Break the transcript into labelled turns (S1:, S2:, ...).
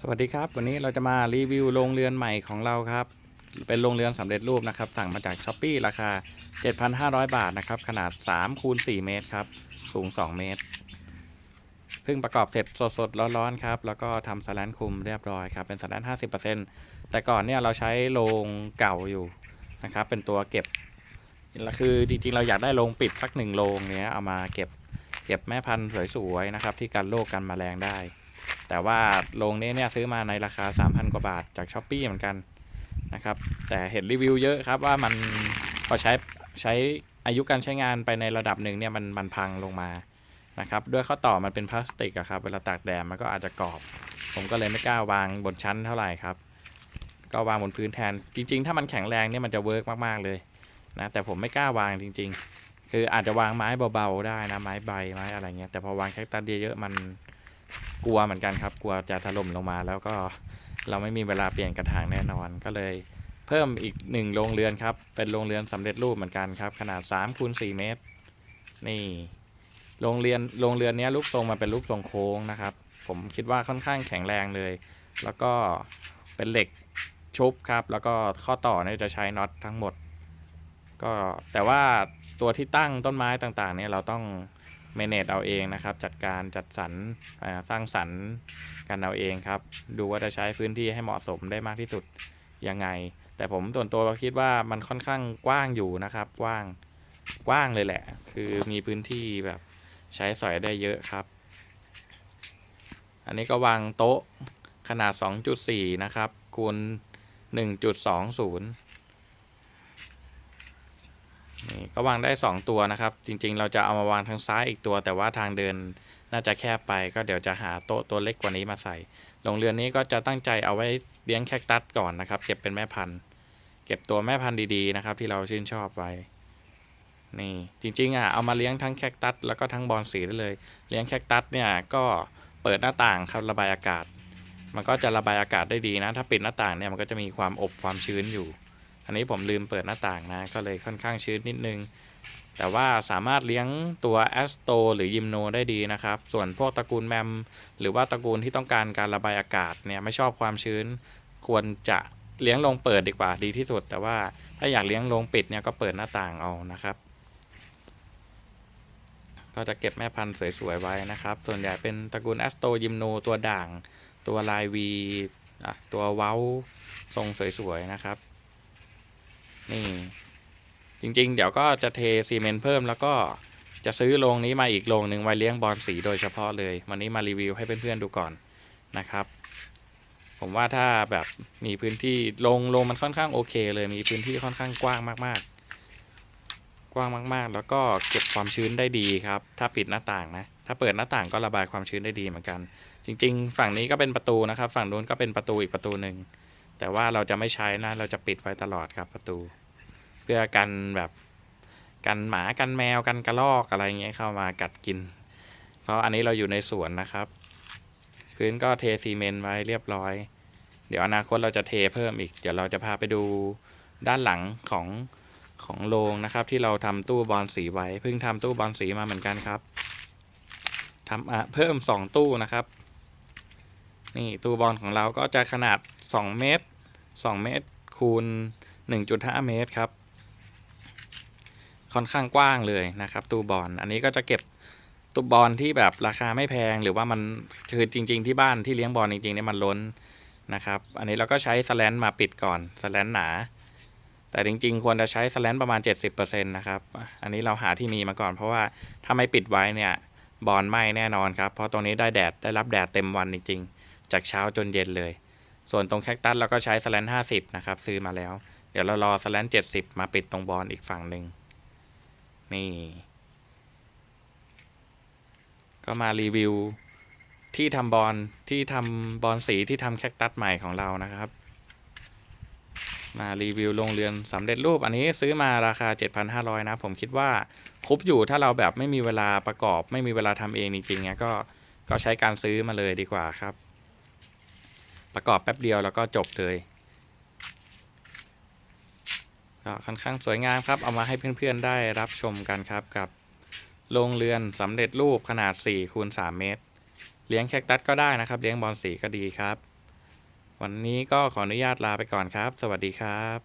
S1: สวัสดีครับ วันนี้เราจะมารีวิวโรงเรือนใหม่ของเราครับ เป็นโรงเรือนสำเร็จรูปนะครับ สั่งมาจากช้อปปีราคา 7,500 บาทนะครับ ขนาด3คูณ4เมตรครับ สูง 2 เมตร เพิ่งประกอบเสร็จสดๆ ร้อนๆครับ แล้วก็ทำสแลนคุมเรียบร้อยครับ เป็นสแลน50%แต่ก่อนเนี่ยเราใช้โรงเก่าอยู่นะครับ เป็นตัวเก็บ คือจริงๆ เราอยากได้โรงปิดสักหนึ่งโรงเนี้ยเอามาเก็บเก็บแม่พันธุ์สวยๆนะครับที่กันโรคกันแมลงได้ แต่ว่าโรงนี้เนี่ยซื้อมาในราคา 3,000 กว่าบาทจากช้อปปีเหมือนกันนะครับ แต่เห็นรีวิวเยอะครับว่ามันพอใช้ใช้อายุการใช้งานไปในระดับหนึ่งเนี่ยมันมันพังลงมานะครับด้วยข้อต่อมันเป็นพลาสติกอะครับเวลาตากแดดมันก็อาจจะกรอบ ผมก็เลยไม่กล้าวางบนชั้นเท่าไหร่ครับ ก็วางบนพื้นแทนจริง ๆ ถ้ามันแข็งแรงเนี่ยมันจะเวิร์กมากๆเลยนะแต่ผมไม่กล้าวางจริง ๆ คืออาจจะวางไม้เบาๆได้นะไม้ใบไม้อะไรเงี้ยแต่พอวางแคคตัสเยอะๆมัน กลัวเหมือนกันครับ กลัวจะถล่มลงมาแล้วก็เราไม่มีเวลาเปลี่ยนกระถางแน่นอนก็เลยเพิ่มอีกหนึ่งโรงเรือนครับ เป็นโรงเรือนสำเร็จรูปเหมือนกันครับ ขนาด3คูณ4เมตร นี่โรงเรือนโรงเรือนนี้รูปทรงมันเป็นรูปทรงโค้งนะครับ ผมคิดว่าค่อนข้างแข็งแรงเลย แล้วก็เป็นเหล็กชุบครับ แล้วก็ข้อต่อเนี่ยจะใช้น็อตทั้งหมด ก็แต่ว่าตัวที่ตั้งต้นไม้ต่างๆเนี่ยเราต้อง เมเนจเอาเองนะครับ จัดการจัดสรรสร้างสรรค์กันเอาเองครับ ดูว่าจะใช้พื้นที่ให้เหมาะสมได้มากที่สุดยังไง แต่ผมส่วนตัวคิดว่ามันค่อนข้างกว้างอยู่นะครับกว้างกว้างเลยแหละ คือมีพื้นที่แบบใช้สอยได้เยอะครับ อันนี้ก็วางโต๊ะขนาด 2.4 นะครับคูณ1.20 นี่ก็วางได้ 2 ตัวนะครับ จริงๆ เราจะเอามาวางทางซ้ายอีกตัว แต่ว่าทางเดินน่าจะแคบไป ก็เดี๋ยวจะหาโต๊ะตัวเล็กกว่านี้มาใส่โรงเรือนนี้ก็จะตั้งใจเอาไว้เลี้ยงแคคตัสก่อนนะครับ เก็บเป็นแม่พันธุ์ เก็บตัวแม่พันธุ์ดีๆนะครับ ที่เราชื่นชอบไว้ นี่จริงๆอะเอามาเลี้ยงทั้งแคคตัสแล้วก็ทั้งบอลสีได้เลย เลี้ยงแคคตัสเนี่ยก็เปิดหน้าต่างครับระบายอากาศ มันก็จะระบายอากาศได้ดีนะ ถ้าปิดหน้าต่างเนี่ยมันก็จะมีความอบความชื้นอยู่ อันนี้ผมลืมเปิดหน้าต่างนะ ก็เลยค่อนข้างชื้นนิดนึง แต่ว่าสามารถเลี้ยงตัวแอสโตหรือยิมโนได้ดีนะครับ ส่วนพวกตระกูลแมม หรือว่าตระกูลที่ต้องการการระบายอากาศเนี่ยไม่ชอบความชื้น ควรจะเลี้ยงลงเปิดดีกว่าดีที่สุด แต่ว่าถ้าอยากเลี้ยงลงปิดเนี่ยก็เปิดหน้าต่างเอานะครับก็จะเก็บแม่พันธุ์สวย ๆ ไว้นะครับ ส่วนใหญ่เป็นตระกูลแอสโตยิมโนตัวด่าง ตัวลายวีตัวเว้า ทรงสวย ๆ นะครับ นี่จริงๆ เดี๋ยวก็จะเทซีเมนต์เพิ่มแล้วก็จะซื้อโรงนี้มาอีกโรงหนึ่งไว้เลี้ยงบอลสีโดยเฉพาะเลย วันนี้มารีวิวให้เพื่อนๆดูก่อนนะครับ ผมว่าถ้าแบบมีพื้นที่โรงโรงมันค่อนข้างโอเคเลยมีพื้นที่ค่อนข้างกว้างมากๆ กว้างมากๆ แล้วก็เก็บความชื้นได้ดีครับ ถ้าปิดหน้าต่างนะ ถ้าเปิดหน้าต่างก็ระบายความชื้นได้ดีเหมือนกัน จริง ๆ ฝั่งนี้ก็เป็นประตูนะครับ ฝั่งนู้นก็เป็นประตูอีกประตูหนึ่ง แต่ว่าเราจะไม่ใช้นะ เราจะปิดไว้ตลอดครับประตู เพื่อกันแบบกันหมากันแมวกันกระรอกอะไรเงี้ยเข้ามากัดกิน เพราะอันนี้เราอยู่ในสวนนะครับ พื้นก็เทซีเมนต์ไว้เรียบร้อย เดี๋ยวอนาคตเราจะเทเพิ่มอีก เดี๋ยวเราจะพาไปดูด้านหลังของของโรงนะครับ ที่เราทำตู้บอลสีไว้ เพิ่งทำตู้บอลสีมาเหมือนกันครับทำเพิ่ม 2 ตู้นะครับ นี่ตู้บอลของเราก็จะขนาด 2 เมตร 2 เมตรคูณ 1.5 เมตรครับ ค่อนข้างกว้างเลยนะครับ ตู้บอลอันนี้ก็จะเก็บตู้บอลที่แบบราคาไม่แพงหรือว่ามันคือจริง ๆ ที่บ้านที่เลี้ยงบอลจริงๆเนี่ยมันล้นนะครับ อันนี้เราก็ใช้สแลนมาปิดก่อนสแลนหนา แต่จริง ๆ ควรจะใช้สแลนประมาณ 70%นะครับ อันนี้เราหาที่มีมาก่อน เพราะว่าถ้าไม่ปิดไว้เนี่ยบอลไหม้แน่นอนครับ เพราะตรงนี้ได้แดดได้รับแดดเต็มวันจริง ๆ จากเช้าจนเย็นเลย ส่วนตรงแคคตัสเราก็ใช้สแลน50นะครับซื้อมาแล้ว เดี๋ยวเรารอสแลน70มาปิดตรงบอลอีกฝั่งหนึ่งนี่ ก็มารีวิวที่ทำบอลที่ทำบอลสีที่ทำแคคตัสใหม่ของเรานะครับ มารีวิวโรงเรือนสำเร็จรูปอันนี้ซื้อมาราคา 7,500 นะ ผมคิดว่าคุ้มอยู่ถ้าเราแบบไม่มีเวลาประกอบ ไม่มีเวลาทำเองจริงๆเนี่ยก็ก็ใช้การซื้อมาเลยดีกว่าครับ ประกอบแป๊บเดียวแล้วก็จบเลยก็ค่อนข้างสวยงามครับ เอามาให้เพื่อนๆได้รับชมกันครับกับโรงเรือนสำเร็จรูปขนาด4คูณ3เมตร เลี้ยงแคคตัสก็ได้นะครับ เลี้ยงบอลสีก็ดีครับ วันนี้ก็ขออนุญาตลาไปก่อนครับ สวัสดีครับ